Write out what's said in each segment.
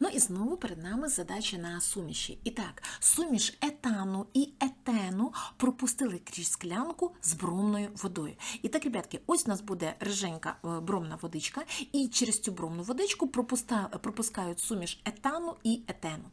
Ну і знову перед нами задача на суміші. І так, суміш етану і етену пропустили крізь склянку з бромною водою. І так, ребятки, ось у нас буде риженька е, бромна водичка, і через цю бромну водичку пропускають суміш етану і етену.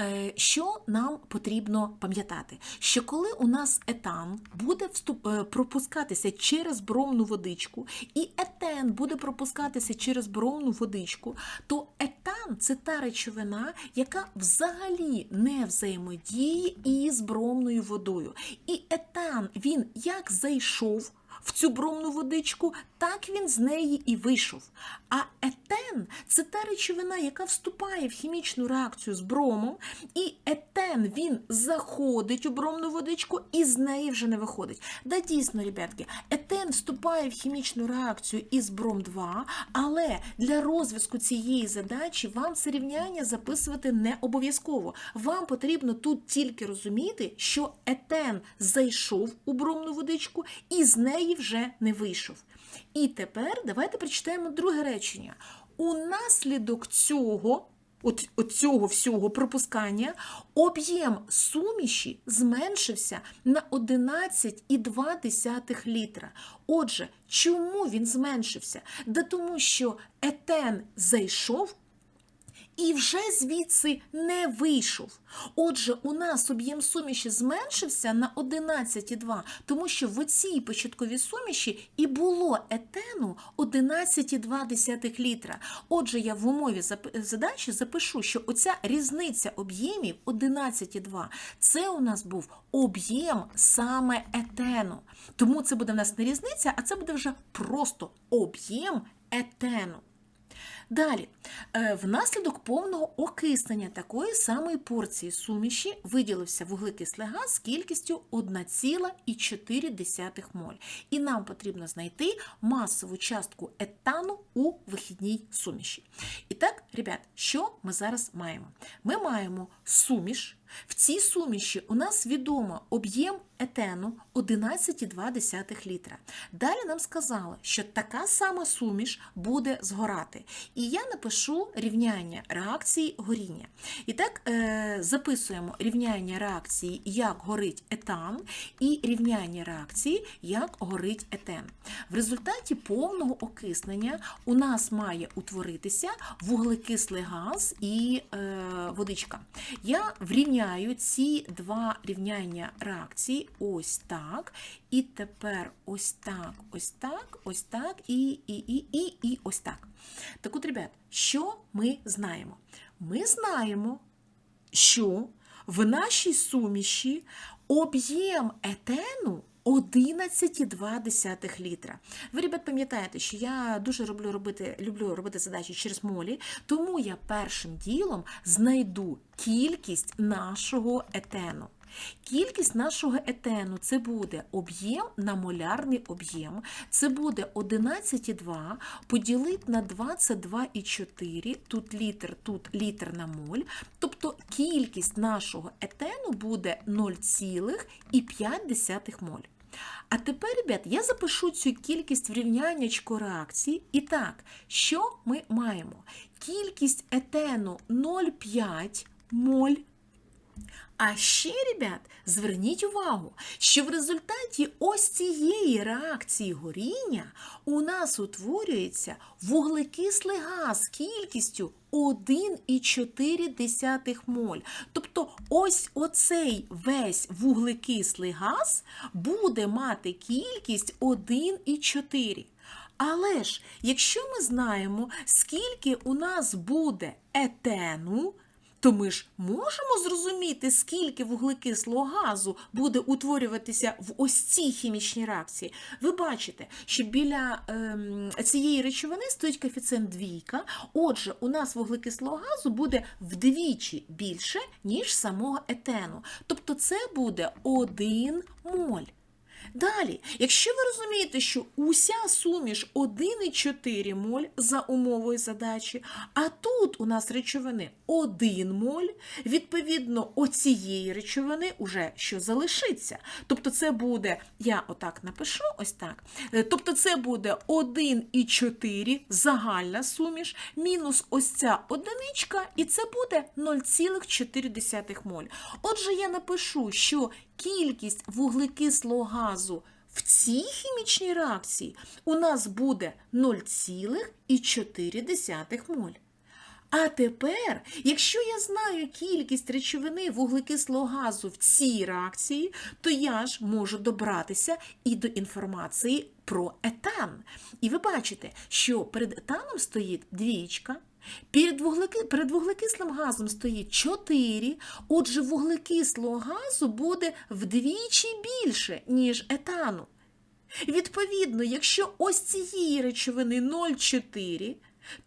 Е, Що нам потрібно пам'ятати? Що коли у нас етан буде вступ... е, пропускатися через бромну водичку, і етен буде пропускатися через бромну водичку, то етан це та речовина, яка взагалі не взаємодіє із бромною водою. І етан він як зайшов в цю бромну водичку, так він з неї і вийшов. А етен це та речовина, яка вступає в хімічну реакцію з бромом, і етен він заходить у бромну водичку і з неї вже не виходить. Да, дійсно, ребятки, етен вступає в хімічну реакцію із бром 2, але для розв'язку цієї задачі вам це рівняння записувати не обов'язково. Вам потрібно тут тільки розуміти, що етен зайшов у бромну водичку і з неї вже не вийшов. І тепер давайте прочитаємо друге речення. Унаслідок цього, от, цього всього пропускання, об'єм суміші зменшився на 11,2 літра. Отже, чому він зменшився? Да тому що етен зайшов і вже звідси не вийшов. Отже, у нас об'єм суміші зменшився на 11,2, тому що в цій початковій суміші і було етену 11,2 літра. Отже, я в умові задачі запишу, що оця різниця об'ємів 11,2 це у нас був об'єм саме етену. Тому це буде в нас не різниця, а це буде вже просто об'єм етену. Далі, Е, внаслідок повного окиснення такої самої порції суміші виділився вуглекислий газ з кількістю 1,4 моль. І нам потрібно знайти масову частку етану у вихідній суміші. І так, ребят, що ми зараз маємо? Ми маємо суміш. В цій суміші у нас відомо об'єм етену 11,2 літра. Далі нам сказали, що така сама суміш буде згорати. І я напишу рівняння реакції горіння. І так, е, записуємо рівняння реакції, як горить етан, і рівняння реакції, як горить етен. В результаті повного окиснення у нас має утворитися вуглекислий газ і е, водичка. Я врівняю ці два рівняння реакції ось так. І тепер ось так, ось так, ось так, і, і, і, і, і ось так. Так от, ребят, що ми знаємо? Ми знаємо, що в нашій суміші об'єм етену 11,2 літра. Ви, ребят, пам'ятаєте, що я дуже люблю робити, люблю робити задачі через молі, тому я першим ділом знайду кількість нашого етену. Кількість нашого етену це буде об'єм на молярний об'єм. Це буде 11,2 поділити на 22,4, тут літр, тут літр на моль. Тобто кількість нашого етену буде 0,5 моль. А тепер, ребят, я запишу цю кількість в рівняннячко реакції. І так, що ми маємо? Кількість етену 0,5 моль. А ще, ребят, зверніть увагу, що в результаті ось цієї реакції горіння у нас утворюється вуглекислий газ кількістю 1,4 моль. Тобто ось оцей весь вуглекислий газ буде мати кількість 1,4. Але ж, якщо ми знаємо, скільки у нас буде етену, то ми ж можемо зрозуміти, скільки вуглекислого газу буде утворюватися в ось цій хімічній реакції. Ви бачите, що біля ем, цієї речовини стоїть коефіцієнт двійка. Отже, у нас вуглекислого газу буде вдвічі більше, ніж самого етену. Тобто це буде 1 моль. Далі, якщо ви розумієте, що уся суміш 1,4 моль за умовою задачі, а тут у нас речовини 1 моль, відповідно, оцієї речовини уже що залишиться. Тобто це буде, я отак напишу, ось так. Е, Тобто це буде 1,4 загальна суміш, мінус ось ця одиничка, і це буде 0,4 моль. Отже, я напишу, що кількість вуглекислого газу в цій хімічній реакції у нас буде 0,4 моль. А тепер, якщо я знаю кількість речовини вуглекислого газу в цій реакції, то я ж можу добратися і до інформації про етан. І ви бачите, що перед етаном стоїть двічка, перед, вуглеки, перед вуглекислим газом стоїть 4, отже, вуглекислого газу буде вдвічі більше, ніж етану. Відповідно, якщо ось цієї речовини 0,4,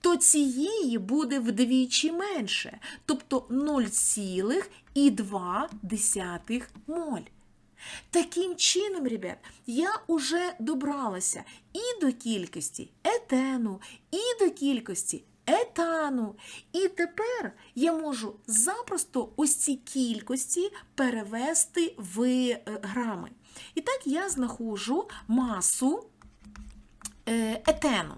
то цієї буде вдвічі менше, тобто 0,2 моль. Таким чином, ребят, я уже добралася і до кількості етену, і до кількості етану. І тепер я можу запросто ось ці кількості перевести в е, грами. І так я знаходжу масу е, етену.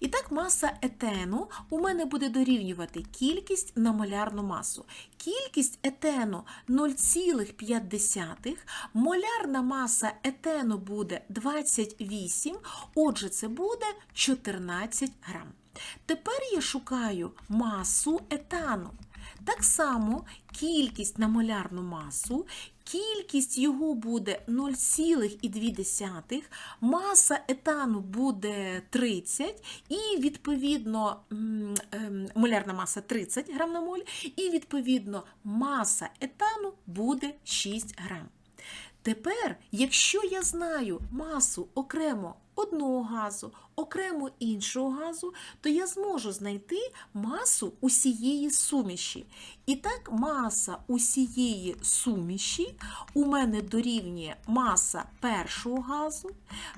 І так, маса етену у мене буде дорівнювати кількість на молярну масу. Кількість етену 0,5, молярна маса етену буде 28, отже, це буде 14 грам. Тепер я шукаю масу етану. Так само кількість на молярну масу, кількість його буде 0,2, маса етану буде 30, і відповідно ем, молярна маса 30 грам на моль, і відповідно маса етану буде 6 грам. Тепер, якщо я знаю масу окремо одного газу, окремо іншого газу, то я зможу знайти масу усієї суміші. І так, маса усієї суміші у мене дорівнює маса першого газу,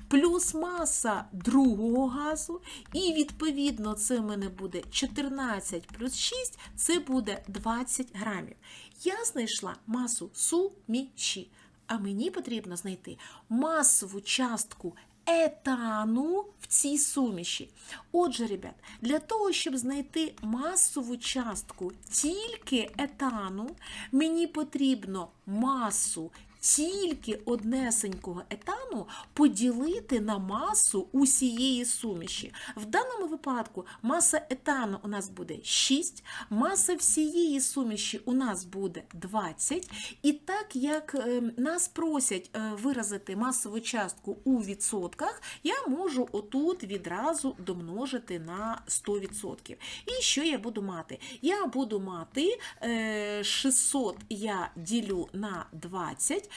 плюс маса другого газу, і відповідно це в мене буде 14 плюс 6, це буде 20 грамів. Я знайшла масу суміші. А мені потрібно знайти масову частку етану в цій суміші. Отже, ребят, для того, щоб знайти масову частку тільки етану, мені потрібно масу тільки однесенького етану поділити на масу усієї суміші. В даному випадку маса етану у нас буде 6, маса всієї суміші у нас буде 20. І так як е, нас просять е, виразити масову частку у відсотках, я можу отут відразу домножити на 100%. І що я буду мати? Я буду мати е, 600 я ділю на 20, Е,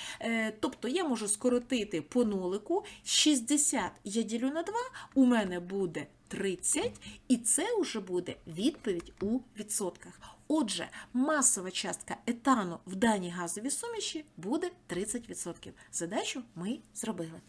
Тобто я можу скоротити по нолику, 60 я ділю на 2, у мене буде 30, і це вже буде відповідь у відсотках. Отже, масова частка етану в даній газовій суміші буде 30%. Задачу ми зробили.